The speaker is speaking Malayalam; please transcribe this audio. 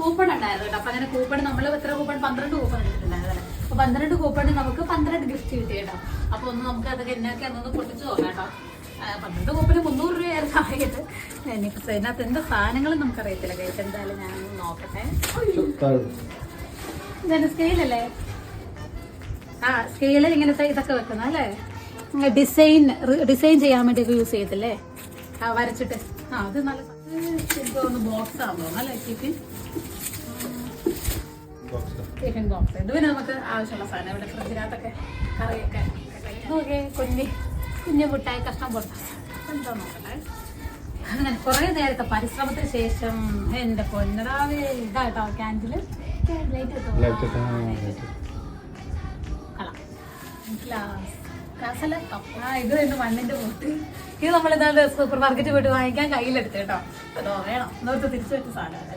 കൂപ്പൺ ഉണ്ടായിരുന്നു കേട്ടോ അപ്പൊ അങ്ങനെ കൂപ്പൺ നമ്മൾ എത്ര കൂപ്പൺ പന്ത്രണ്ട് കൂപ്പൺ എടുത്തിട്ടുണ്ടായിരുന്നു അപ്പൊ പന്ത്രണ്ട് കൂപ്പൺ നമുക്ക് പന്ത്രണ്ട് ഗിഫ്റ്റ് കിട്ടി കേട്ടോ. അപ്പൊ ഒന്ന് നമുക്ക് അതൊക്കെ എന്നൊക്കെ അന്നൊന്ന് പൊട്ടിച്ചു നോക്കാം കേട്ടോ. പന്ത്രണ്ട് കൂപ്പണ് മുന്നൂറ് രൂപയായിരുന്നു ആയത്. എനിക്ക് അതിനകത്ത് എന്ത് സാധനങ്ങളും നമുക്കറിയത്തില്ല. കഴിച്ച് എന്തായാലും ഞാൻ നോക്കട്ടെ. സ്കെയിലല്ലേ ആ സ്കെയിലിൽ ഇങ്ങനത്തെ ഇതൊക്കെ വെക്കുന്ന അല്ലേ? ഡിസൈൻ ഡിസൈൻ ചെയ്യാൻ വേണ്ടി യൂസ് ചെയ്യത്തില്ലേ? വരച്ചിട്ട്. ആ അത് നല്ല ശരിക്കും ബോക്സ് ആണെന്ന് നല്ല ടിഫിൻ ടിഫിൻ ബോക്സ് ഇത് പിന്നെ നമുക്ക് ആവശ്യമുള്ള സാധനം? ഇവിടെ ഫ്രിഡ്ജിനകത്തൊക്കെ കറിയൊക്കെ നോക്കിയേ കുഞ്ഞി കുഞ്ഞു മുട്ടായി കഷ്ണം പൊട്ട. എന്താ നോക്കട്ടെ? അങ്ങനെ കുറേ നേരത്തെ പരിശ്രമത്തിന് ശേഷം എന്റെ പൊന്നടാവേ ഇതാട്ടോ ക്യാൻഡിൽ ലൈറ്റ് ഗ്ലാസ് ഇത് തന്നെ മണ്ണിന്റെ മുട്ട്. ഇത് നമ്മളിതാണ്ട് സൂപ്പർ മാർക്കറ്റിൽ പോയിട്ട് വാങ്ങിക്കാൻ കയ്യിലെടുത്ത് കേട്ടോ. വേണം. തിരിച്ചു വെച്ച സാധനമാണ്